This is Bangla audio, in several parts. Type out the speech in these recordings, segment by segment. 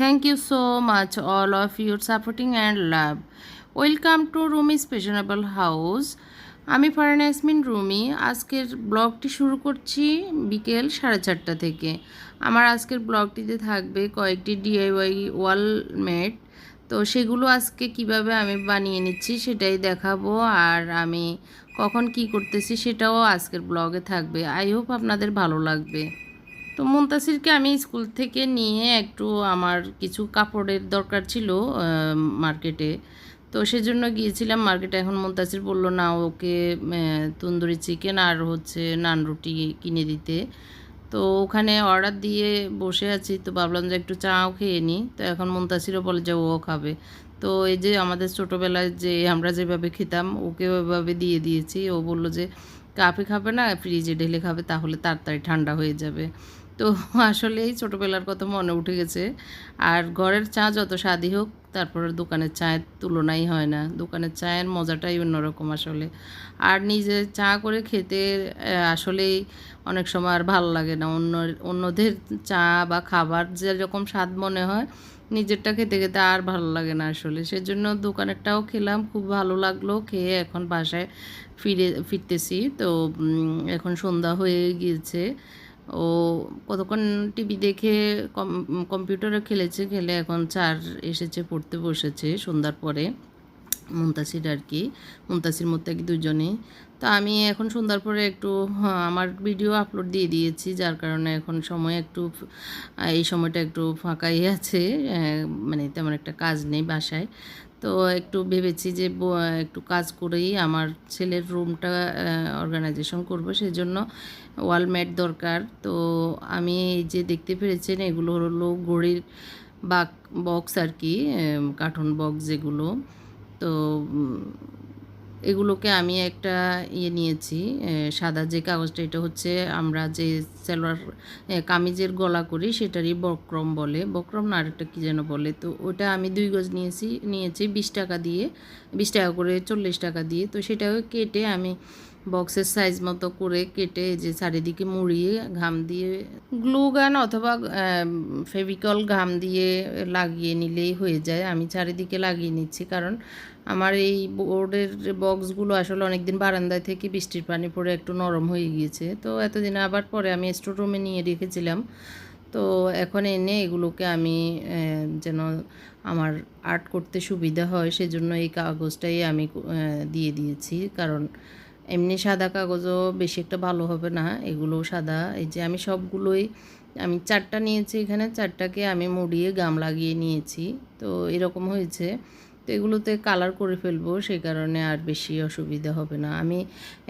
Thank you so much all of your supporting and love welcome to Rumi's fashionable house আমি ফারান ইয়াসমিন, রুমি। আজকের ব্লগটি শুরু করছি বিকেল সাড়ে চারটা থেকে। আমার আজকের ব্লগটিতে থাকবে কয়েকটি ডিআইওয়াই ওয়াল মেট তো সেগুলো আজকে কীভাবে আমি বানিয়ে নিচ্ছি সেটাই দেখাবো। আর আমি কখন কি করতেছি সেটাও আজকের ব্লগে থাকবে। আই হোপ আপনাদের ভালো লাগবে। তো মুন্তাসিরকে আমি স্কুল থেকে নিয়ে একটু আমার কিছু কাপড়ের দরকার ছিল মার্কেটে। তো সেজন্য গিয়েছিলাম মার্কেটে। এখন মুন্তাসির বলল, না, ওকে তন্দুরি চিকেন আর হচ্ছে নান রুটি কিনে দিতে। তো ওখানে অর্ডার দিয়ে বসে আছি। তো ভাবলাম যে একটু চাও খেয়ে নিই তো এখন মুন্তাসিরও বলে যে ও খাবে। তো এই যে আমাদের ছোটোবেলায় যে আমরা যেভাবে খেতাম, ওকে ওইভাবে দিয়ে দিয়েছি। ও বলল যে, কাপে খাবে না, ফ্রিজে ঢেলে খাবে, তাহলে তাড়াতাড়ি ঠান্ডা হয়ে যাবে। তো আসলেই ছোটোবেলার কথা মনে উঠে গেছে। আর ঘরের চা যত স্বাদই হোক, তারপরে দোকানের চায়ের তুলনাই হয় না। দোকানের চায়ের মজাটাই অন্যরকম আসলে। আর নিজে চা করে খেতে আসলেই অনেক সময় আর ভালো লাগে না। অন্য, অন্যদের চা বা খাবার যেরকম স্বাদ মনে হয়, নিজেরটা খেতে খেতে আর ভালো লাগে না আসলে। সেজন্য দোকানেরটাও খেলাম, খুব ভালো লাগল। খেয়ে এখন বাসায় ফিরে, ফিরতেছি। তো এখন সন্ধ্যা হয়ে গিয়েছে। ও কতক্ষণ টিভি দেখে কম্পিউটারে খেলেছে খেলে এখন চার এসেছে পড়তে বসেছে সন্ধ্যার পরে মুন্তাসির আর কি। মুন্তাসির কি দুজনে তো আমি এখন সন্ধ্যার পরে একটু হ্যাঁ, আমার ভিডিও আপলোড দিয়ে দিয়েছি যার কারণে এখন সময় একটু এই সময়টা একটু ফাঁকাই আছে মানে তেমন একটা কাজ নেই বাসায়। তো একটু ভেবেছি যে একটু কাজ করেই আমার ছেলের রুমটা অর্গানাইজেশন করব। সেই জন্য ওয়ালম্যাট দরকার। তো আমি যে দেখতে পেরেছেন, এগুলো হলো গড়ির বাক বক্স আর কি কার্টুন বক্স যেগুলো। তো এগুলোকে আমি একটা ইয়ে নিয়েছি সাদা যে কাগজটা, এটা হচ্ছে আমরা যে সেলোয়ার কামিজের গলা করি, সেটারই বক্রম বলে। বক্রম না, আরেকটা কী যেন বলে। তো ওটা আমি দুই গজ নিয়েছি নিয়েছি বিশ টাকা দিয়ে, বিশ টাকা করে চল্লিশ টাকা দিয়ে। তো সেটাকে কেটে আমি বক্সের সাইজ মতো করে কেটে যে চারিদিকে মুড়িয়ে ঘাম দিয়ে গ্লু গান অথবা ফেভিকল ঘাম দিয়ে লাগিয়ে নিলেই হয়ে যায়। আমি চারিদিকে লাগিয়ে নিচ্ছি কারণ আমার এই বোর্ডের বক্সগুলো আসলে অনেক দিন বারান্দায় থেকে বৃষ্টির পানি পড়ে একটু নরম হয়ে গিয়েছে। তো এতদিন আবার পরে আমি স্টোর রুমে নিয়ে রেখেছিলাম। তো এখন এনে এগুলোকে আমি যেন আমার আর্ট করতে সুবিধা হয়, সেজন্য এই কাগজটাই আমি দিয়ে দিয়েছি। কারণ এমনি সাদা কাগজও বেশি একটা ভালো হবে না, এগুলো সাদা। এই যে আমি সবগুলোই, আমি চারটা নিয়েছি এখানে, চারটাকে আমি মুড়িয়ে গাম লাগিয়ে নিয়েছি। তো এরকম হয়েছে। এগুলোতে কালার করে ফেলব সেই কারণে আর বেশি অসুবিধা হবে না। আমি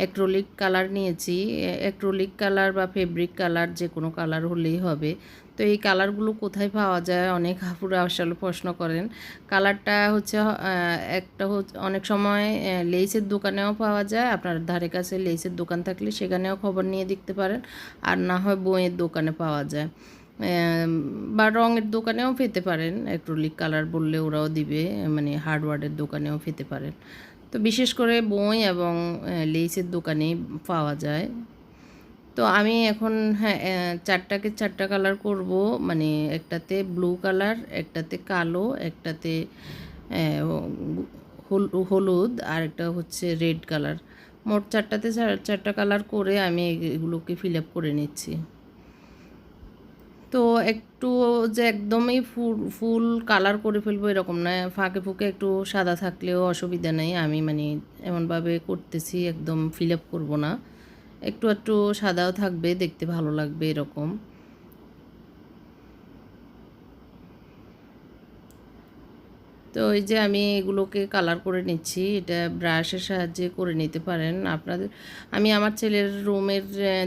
অ্যাক্রোলিক কালার নিয়েছি অ্যাক্রোলিক কালার বা ফেব্রিক কালার যে কোনো কালার হলেই হবে। তো এই কালারগুলো কোথায় পাওয়া যায়? অনেক হাফুরা আসলে প্রশ্ন করেন। কালারটা হচ্ছে একটা অনেক সময় লেসের দোকানেও পাওয়া যায়। আপনার ধারে কাছে লেসের দোকান থাকলে সেখানেও খবর নিয়ে দেখতে পারেন। আর না হয় বইয়ের দোকানে পাওয়া যায়। বা রঙের দোকানেও পেতে পারেন। অ্যাক্রোলিক কালার বললে ওরাও দিবে মানে হার্ডওয়ার্ডের দোকানেও পেতে পারেন। তো বিশেষ করে বই এবং লেসের দোকানে পাওয়া যায়। তো আমি এখন হ্যাঁ চারটাকে চারটা কালার করব। মানে একটাতে ব্লু কালার একটাতে কালো, একটাতে হলুদ, আর একটা হচ্ছে রেড কালার মোট চারটাতে চারটা কালার করে আমি এগুলোকে ফিল আপ করে নিচ্ছি। তো একটু যে একদমই ফুল ফুল কালার করে ফেলব এরকম না। ফাঁকে ফুঁকে একটু সাদা থাকলেও অসুবিধা নেই। আমি মানে এমনভাবে করতেছি, একদম ফিল আপ করব না। একটু একটু সাদাও থাকবে, দেখতে ভালো লাগবে এরকম। তো এই যে আমি এগুলোকে কালার করে নিচ্ছি, এটা ব্রাশের সাহায্যে করে নিতে পারেন। আপনাদের, আমি আমার ছেলের রুমের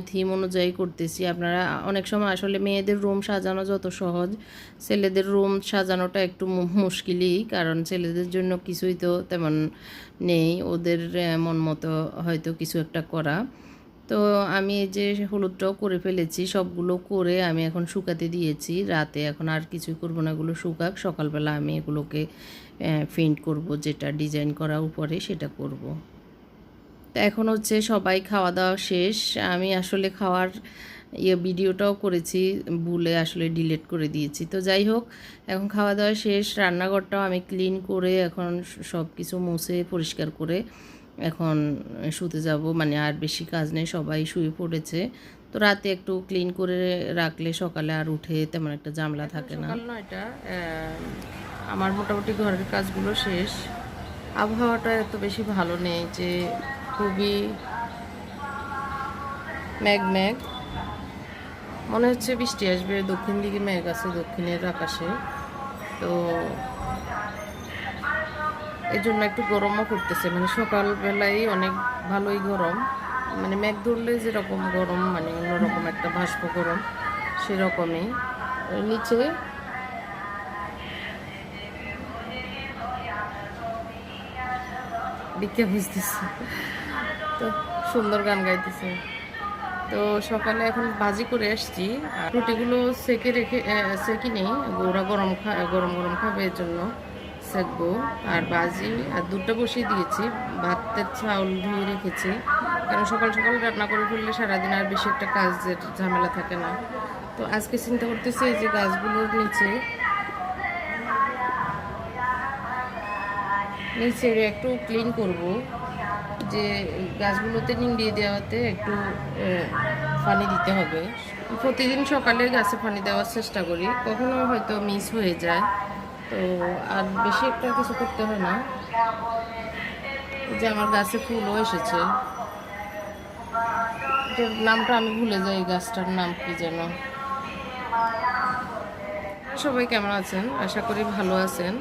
থিম অনুযায়ী করতেছি। আপনারা অনেক সময় আসলে মেয়েদের রুম সাজানো যত সহজ, ছেলেদের রুম সাজানোটা একটু মুশকিলই, কারণ ছেলেদের জন্য কিছুই তো তেমন নেই। ওদের মন মতো হয়তো কিছু একটা করা। তো আমি এই যে হলুদটাও করে ফেলেছি, সবগুলো করে আমি এখন শুকাতে দিয়েছি। রাতে এখন আর কিছুই করব না, এগুলো শুকাক, সকালবেলা আমি এগুলোকে ফেন্ট করব, যেটা ডিজাইন করা উপরে সেটা করব। তো এখন হচ্ছে সবাই খাওয়া দাওয়া শেষ। আমি আসলে খাওয়ার ইয়ে ভিডিওটাও করেছি, ভুলে আসলে ডিলিট করে দিয়েছি। তো যাই হোক, এখন খাওয়া দাওয়া শেষ, রান্নাঘরটাও আমি ক্লিন করে এখন সব কিছু মুছে, পরিষ্কার করে এখন শুতে যাব মানে আর বেশি কাজ নেই সবাই শুয়ে পড়েছে। তো রাতে একটু ক্লিন করে রাখলে সকালে আর উঠে তেমন একটা জামলা থাকে না। নয়টা আমার মোটামুটি ঘরের কাজগুলো শেষ। আবহাওয়াটা এত বেশি ভালো নেই যে খুবই ম্যাগ ম্যাগ মনে হচ্ছে বৃষ্টি আসবে দক্ষিণ দিকে মেঘ আছে দক্ষিণের আকাশে। তো এর জন্য একটু গরমও করতেছে। মানে সকালবেলায় অনেক ভালোই গরম। মানে মেঘ ধরলে যেরকম গরম মানে অন্যরকম একটা বাষ্প গরম, সেরকমই। নিচে দিকে বুঝতেছে তো সুন্দর গান গাইতেছে। তো সকালে এখন বাজি করে আসছি। রুটিগুলো সেকে রেখে সেকি নেই। ওরা গরম খা, গরম গরম খাবে এর জন্য। সেকবো আর বাজি আর দুধটা বসিয়ে দিয়েছি। ভাতের চাউল ধুয়ে রেখেছি। কারণ সকাল সকাল রান্না করে ফেললে সারাদিন আর বেশি একটা কাজের ঝামেলা থাকে না। তো আজকে চিন্তা করতেছি এই যে গাছগুলোর নিচে নিচে একটু ক্লিন করব। যে গাছগুলোতে নিংড়িয়ে দেওয়াতে একটু পানি দিতে হবে। প্রতিদিন সকালে গাছে পানি দেওয়ার চেষ্টা করি। কখনো হয়তো মিস হয়ে যায়। তো আর বেশি একটা কিছু করতে হয় না। যে আমার গাছে ফুলও এসেছে। এটার নামটা আমি ভুলে যাই গাছটার নাম কি যেন। সবাই কেমন আছেন? আশা করি ভালো আছেন।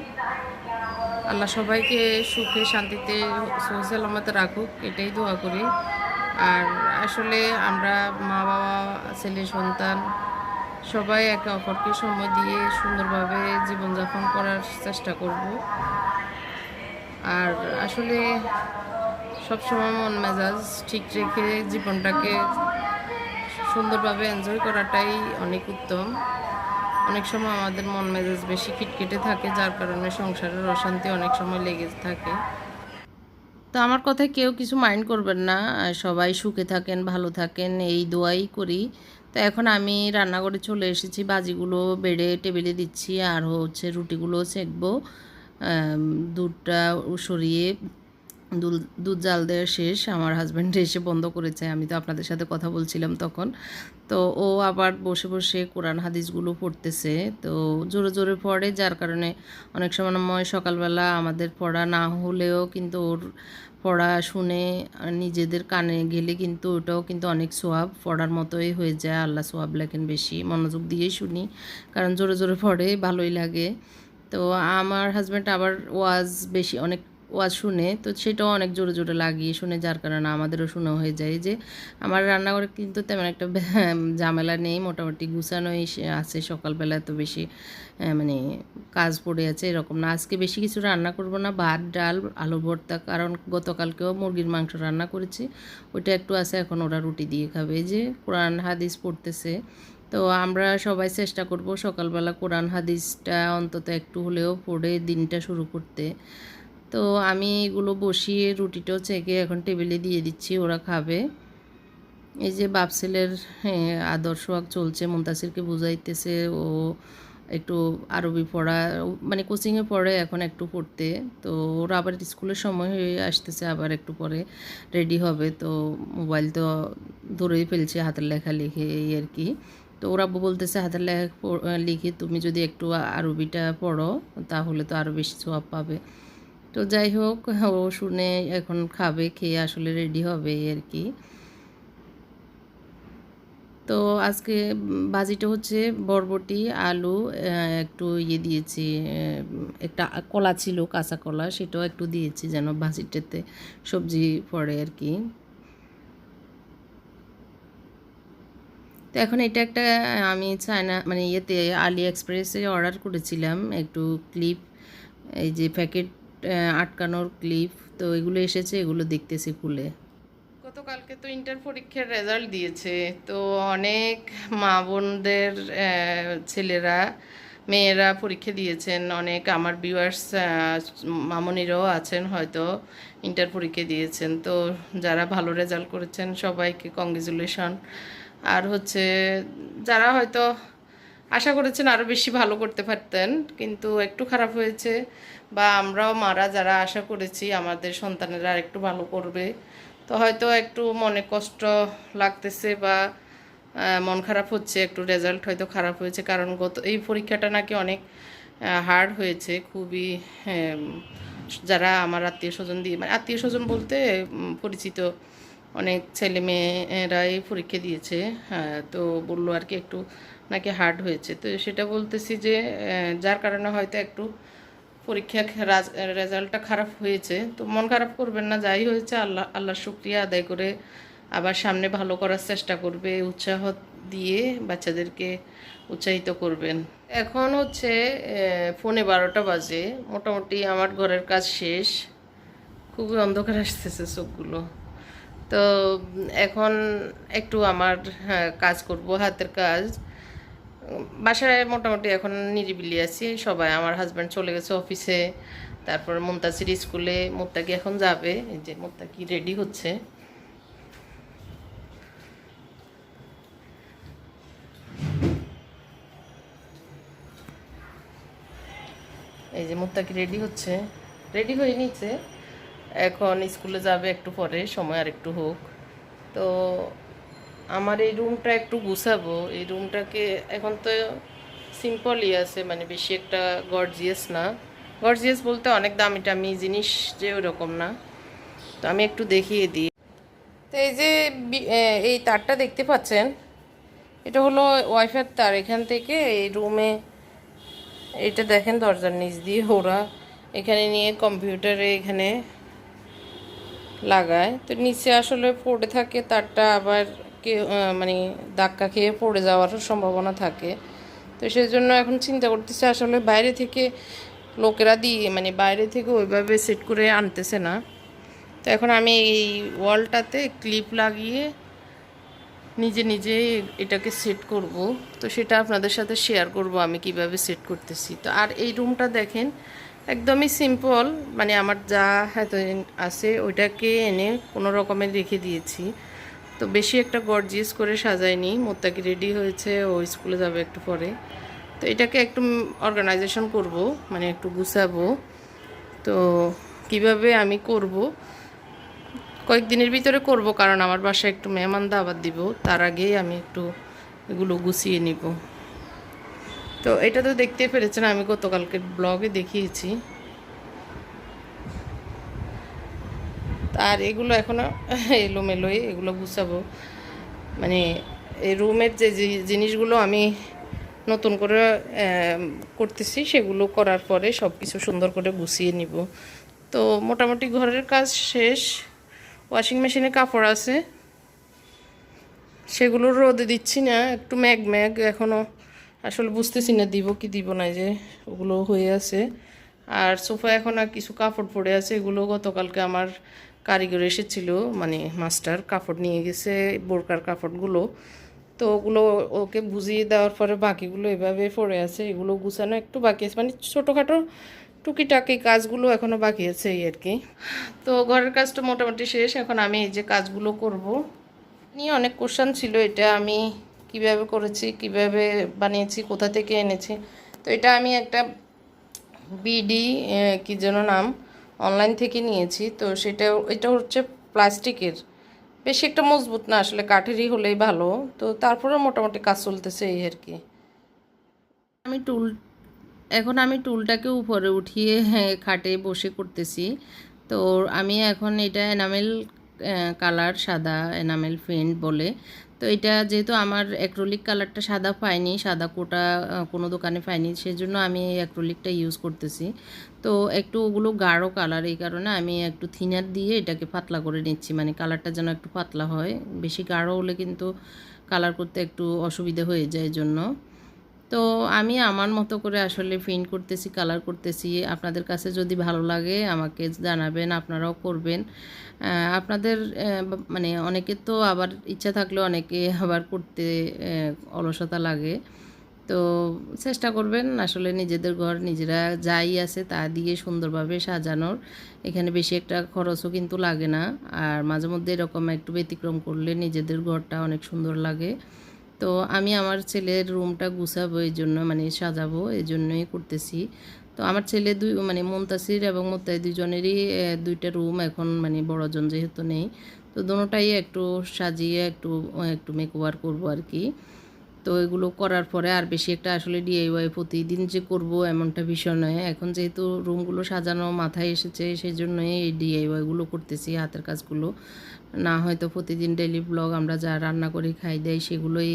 আল্লাহ সবাইকে সুখে শান্তিতে সহিসালামতে রাখুক এটাই দোয়া করি আর আসলে আমরা মা বাবা ছেলে সন্তান সবাই একে অপরকে সময় দিয়ে সুন্দরভাবে জীবনযাপন করার চেষ্টা করব। আর আসলে সবসময় মন মেজাজ ঠিক রেখে জীবনটাকে সুন্দরভাবে এনজয় করাটাই অনেক উত্তম। অনেক সময় আমাদের মন মেজাজ বেশি খিটখিটে থাকে, যার কারণে সংসারের অশান্তি অনেক সময় লেগে থাকে। তো আমার কথায় কেউ কিছু মাইন্ড করবেন না, সবাই সুখে থাকেন, ভালো থাকেন, এই দোয়াই করি। তো এখন আমি রান্নাঘরে চলে এসেছি বাজিগুলো বেড়ে টেবিলে দিচ্ছি আর হচ্ছে রুটিগুলো সেঁকবো। দুধটা সরিয়ে দুধ জাল দেওয়া শেষ। আমার হাজব্যান্ড এসে বন্ধ করেছে। আমি তো আপনাদের সাথে কথা বলছিলাম তখন। তো ও আবার বসে বসে কোরআন হাদিসগুলো পড়তেছে। তো জোরে জোরে পড়ে। যার কারণে অনেক সময় সকালবেলা আমাদের পড়া না হলেও কিন্তু ওর পড়া শুনে নিজেদের কানে গেলে কিন্তু ওটাও কিন্তু অনেক সোয়াব। পড়ার মতোই হয়ে যায়। আল্লাহ সোয়াব লেখেন বেশি। মনোযোগ দিয়েই শুনি। কারণ জোরে জোরে পড়ে। ভালোই লাগে। তো আমার হাজব্যান্ড আবার ওয়াজ বেশি অনেক ওয়াজ শুনে, তো সেটাও অনেক জোরে জোরে লাগিয়ে শুনে, যার কারণে আমাদেরও শোনা হয়ে যায় যে আমার রান্নাঘরে কিন্তু তেমন একটা ঝামেলা নেই, মোটামুটি গুছানোই আছে, সকালবেলা এত বেশি মানে কাজ পড়ে আছে এরকম না। আজকে বেশি কিছু রান্না করব না, ভাত, ডাল, আলু ভর্তা, কারণ গতকালকেও মুরগির মাংস রান্না করেছি, ওইটা একটু আছে, এখন ওরা রুটি দিয়ে খাবে। যে কোরআন হাদিস পড়তেছে, তো আমরা সবাই চেষ্টা করব সকালবেলা কোরআন হাদিসটা অন্তত একটু হলেও পড়ে দিনটা শুরু করতে। তো আমি এগুলো বসিয়ে রুটিটাও চেকে এখন টেবিলে দিয়ে দিচ্ছি ওরা খাবে। এই যে বাপসেলের হ্যাঁ, আদর্শ চলছে মুন্তাসিরকে বুঝাইতেছে ও একটু আরবি পড়া মানে কোচিংয়ে পড়ে এখন একটু পড়তে তো ওরা আবার স্কুলের সময় হয়ে আসতেছে আবার একটু পরে রেডি হবে তো মোবাইল তো ধরেই ফেলছে হাতের লেখা লিখে এই আর কি। তো ওরা বলতেছে হাতের লেখা লিখে তুমি যদি একটু আরবিটা পড়ো তাহলে তো আরও বেশি সোয়াব পাবে। তো যাই হোক, ও শুনে এখন খাবে, খেয়ে আসলে রেডি হবে আর কি তো আজকে বাজিটা হচ্ছে বরবটি, আলু একটু ইয়ে দিয়েছি একটা কলা ছিল, কাঁচা কলা, সেটাও একটু দিয়েছি যেন ভাজিটাতে সবজি পড়ে আর কি তো এখন এটা একটা, আমি চায়না মানে ইয়েতে আলি এক্সপ্রেসে অর্ডার করেছিলাম, একটু ক্লিপ এই যে প্যাকেট আটকানোর ক্লিপ, তো এগুলো এসেছে, এগুলো দেখতেছি খুলে গতকালকে তো ইন্টার পরীক্ষার রেজাল্ট দিয়েছে, তো অনেক মা বোনদের ছেলেরা, মেয়েরা পরীক্ষা দিয়েছেন, অনেক আমার ভিউয়ার্স মামনিরাও আছেন হয়তো, ইন্টার পরীক্ষা দিয়েছেন, তো যারা ভালো রেজাল্ট করেছেন, সবাইকে কংগ্রেচুলেশন আর হচ্ছে, যারা হয়তো আশা করেছেন আরও বেশি ভালো করতে পারতেন, কিন্তু একটু খারাপ হয়েছে বা আমরাও মারা যারা আশা করেছি, আমাদের সন্তানেরা একটু ভালো করবে। তো হয়তো একটু মনে কষ্ট লাগতেছে বা মন খারাপ হচ্ছে, একটু রেজাল্ট হয়তো খারাপ হয়েছে। কারণ গত, এই পরীক্ষাটা নাকি অনেক হার্ড হয়েছে, খুবই যারা আমার আত্মীয় স্বজন দিয়ে মানে আত্মীয় স্বজন বলতে পরিচিত অনেক ছেলে মেয়েরা এই পরীক্ষা দিয়েছে। হ্যাঁ তো বলল আর কি একটু নাকি হার্ড হয়েছে। তো সেটা বলতেছি যে যার কারণে হয়তো একটু পরীক্ষা রেজাল্টটা খারাপ হয়েছে। তো মন খারাপ করবেন না যাই হয়েছে আল্লাহ আল্লাহর শুক্রিয়া আদায় করে আবার সামনে ভালো করার চেষ্টা করবে উৎসাহ দিয়ে বাচ্চাদেরকে উৎসাহিত করবেন। এখন হচ্ছে ফোনে বারোটা বাজে। মোটামুটি আমার ঘরের কাজ শেষ। খুবই অন্ধকার আসতেছে চোখগুলো। তো এখন একটু আমার হ্যাঁ, কাজ করব হাতের কাজ। বাসায় মোটামুটি এখন নিরিবিলি আছি। সবাই, আমার হাজব্যান্ড চলে গেছে অফিসে তারপর মুমতাসির স্কুলে। মুত্তাকি এখন যাবে। এই যে মুত্তাকি রেডি হচ্ছে। এই যে মুত্তাকি রেডি হচ্ছে। রেডি হয়ে নিচ্ছে এখন স্কুলে যাবে একটু পরে। সময় আর একটু হোক। তো আমার এই রুমটা একটু গুছাবো। এই রুমটাকে এখন তো সিম্পলই আছে মানে বেশি একটা গর্জিয়াস না। গর্জিয়াস বলতে অনেক দামি টামি জিনিস যে ওরকম না। তো আমি একটু দেখিয়ে দিই। তো এই যে এই তারটা দেখতে পাচ্ছেন? এটা হলো ওয়াইফাইয়ের তার। এখান থেকে এই রুমে এটা দেখেন দরজার নিচ দিয়ে ওরা এখানে নিয়ে কম্পিউটারে এখানে লাগায়। তো নিচে আসলে পড়ে থাকে তারটা, আবার কে আহ, মানে ধাক্কা খেয়ে পড়ে যাওয়ারও সম্ভাবনা থাকে। তো সেই জন্য এখন চিন্তা করতেছে আসলে বাইরে থেকে লোকেরা দিয়ে মানে বাইরে থেকে ওইভাবে সেট করে আনতেছে না। তো এখন আমি এই ওয়ালটাতে ক্লিপ লাগিয়ে নিজে নিজে এটাকে সেট করব। তো সেটা আপনাদের সাথে শেয়ার করব আমি কীভাবে সেট করতেছি। তো আর এই রুমটা দেখেন একদমই সিম্পল মানে আমার যা এতদিন আছে ওইটাকে এনে কোনো রকমের রেখে দিয়েছি। তো বেশি একটা গর্জিয়াস করে সাজাইনি। মোত্তাকি রেডি হয়েছে, ও স্কুলে যাবে একটু পরে। তো এটাকে একটু অর্গানাইজেশন করব মানে একটু গুছাবো। তো কীভাবে আমি করব? কয়েকদিনের ভিতরে করব, কারণ আমার বাসায় একটু মেহমান দাওয়াত দিব। তার আগেই আমি একটু এগুলো গুছিয়ে নিব। তো এটা তো দেখতে পেরেছেন, আমি গতকালকে ব্লগে দেখিয়েছি। আর এগুলো এখনও এলোমেলোই, এগুলো গুছাবো। মানে এই রুমের যে জিনিসগুলো আমি নতুন করে করতেছি, সেগুলো করার পরে সব কিছু সুন্দর করে গুছিয়ে নিব। তো মোটামুটি ঘরের কাজ শেষ। ওয়াশিং মেশিনে কাপড় আছে। সেগুলো রোদে দিচ্ছি না, একটু ম্যাগ ম্যাগ এখনও আসলে বুঝতেছি না, দিব কি দিব না যে, ওগুলো হয়ে আছে। আর সোফা এখন আর কিছু কাপড় পড়ে আছে, এগুলো গতকালকে আমার কারিগর এসেছিল মানে মাস্টার কাপড় নিয়ে গেছে, বোরকার কাপড়গুলো। তো ওগুলো ওকে বুঝিয়ে দেওয়ার পরে বাকিগুলো এভাবে পড়ে আছে, এগুলো গুছানো একটু বাকি আছে। মানে ছোটোখাটো টুকিটাকি কাজগুলো এখনও বাকি আছে এই আর কি। তো ঘরের কাজটা মোটামুটি শেষ, এখন আমি এই যে কাজগুলো করব। নিয়ে অনেক কোশ্চান ছিল, এটা আমি কীভাবে করেছি, কীভাবে বানিয়েছি, কোথা থেকে এনেছি। তো এটা আমি একটা বিডি কি যেন নাম অনলাইন থেকে নিয়েছি তো সেটা এটা হচ্ছে প্লাস্টিকের। বেশি একটা মজবুত না আসলে কাঠেরই হলেই ভালো। তো তারপরে মোটামুটি কাজ চলতেছে এই আর কি। আমি টুল এখন আমি টুলটাকে উপরে উঠিয়ে হ্যাঁ, খাটে বসে করতেছি। তো আমি এখন এটা এনামেল কালার সাদা এনামেল ফেন্ট বলে। তো এটা যেহেতু আমার অ্যাক্রোলিক কালারটা সাদা পাইনি, সাদা কোটা কোনো দোকানে পাইনি, সেজন্য আমি এই অ্যাক্রোলিকটা ইউজ করতেছি। তো একটু ওগুলো গাঢ় কালার এই কারণে আমি একটু থিনার দিয়ে এটাকে পাতলা করে নিচ্ছি মানে কালারটা যেন একটু পাতলা হয়। বেশি গাঢ় হলে কিন্তু কালার করতে একটু অসুবিধা হয়ে যায় জন্য তো আমি আমার মতো করে আসলে প্রিন্ট করতেছি কালার করতেছি। আপনাদের কাছে যদি ভালো লাগে আমাকে জানাবেন, আপনারাও করবেন। আপনাদের মানে অনেকে তো আবার ইচ্ছা থাকলে অনেকে আবার করতে অলসতা লাগে। তো চেষ্টা করবেন আসলে নিজেদের ঘর, নিজেরা যাই আছে তা দিয়ে সুন্দরভাবে সাজানোর। এখানে বেশি একটা খরচও কিন্তু লাগে না। আর মাঝে মধ্যে এরকম একটু ব্যতিক্রম করলে নিজেদের ঘরটা অনেক সুন্দর লাগে। তো আমি আমার ছেলের রুমটা গুছাবো এই জন্য মানে সাজাবো এই জন্যই করতেছি। তো আমার ছেলে দুই মানে মুমতাসির এবং মোত্তাই দুজনেরই দুইটা রুম এখন মানে বড়জন যেহেতু নেই, তো দুটাই একটু সাজিয়ে একটু একটু মেকওভার করব আর কি। তো এগুলো করার পরে আর বেশি একটা আসলে ডিআইওয়াই প্রতিদিন যে করব এমনটা বিষয় নয়। এখন যেহেতু রুমগুলো সাজানো মাথায় এসেছে সেই জন্যই এই ডিআইওয়াইগুলো করতেছি, হাতের কাজগুলো। না হয়তো প্রতিদিন ডেলি ব্লগ আমরা যা রান্না করে খাই দেয় সেগুলোই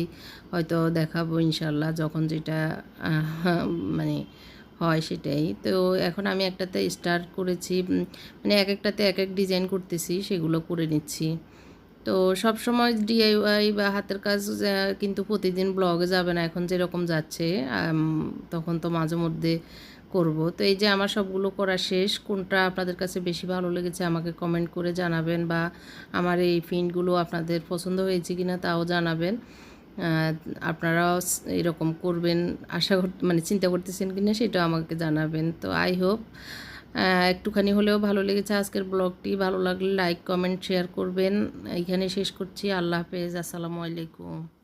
হয়তো দেখাবো ইনশাল্লাহ যখন যেটা মানে হয় সেটাই। তো এখন আমি একটাতে স্টার্ট করেছি মানে এক একটাতে এক এক ডিজাইন করতেছি, সেগুলো করে নিচ্ছি। তো সব সময় ডিআইওয়াই বা হাতের কাজ কিন্তু প্রতিদিন ব্লগে যাবে না, এখন যেরকম যাচ্ছে তখন তো মাঝে মধ্যে করব। তো এই যে আমার সবগুলো করা শেষ, কোনটা আপনাদের কাছে বেশি ভালো লেগেছে আমাকে কমেন্ট করে জানাবেন বা আমার এই প্রিন্টগুলো আপনাদের পছন্দ হয়েছে কি না তাও জানাবেন। আপনারাও এরকম করবেন, আশা কর মানে চিন্তা করতেছেন কি না সেটাও আমাকে জানাবেন। তো আই হোপ একটুখানি হলেও ভালো লেগেছে আজকের ব্লগটি। ভালো লাগলে লাইক কমেন্ট শেয়ার করবেন। এইখানে শেষ করছি। আল্লাহ হাফেজ। আসসালামু আলাইকুম।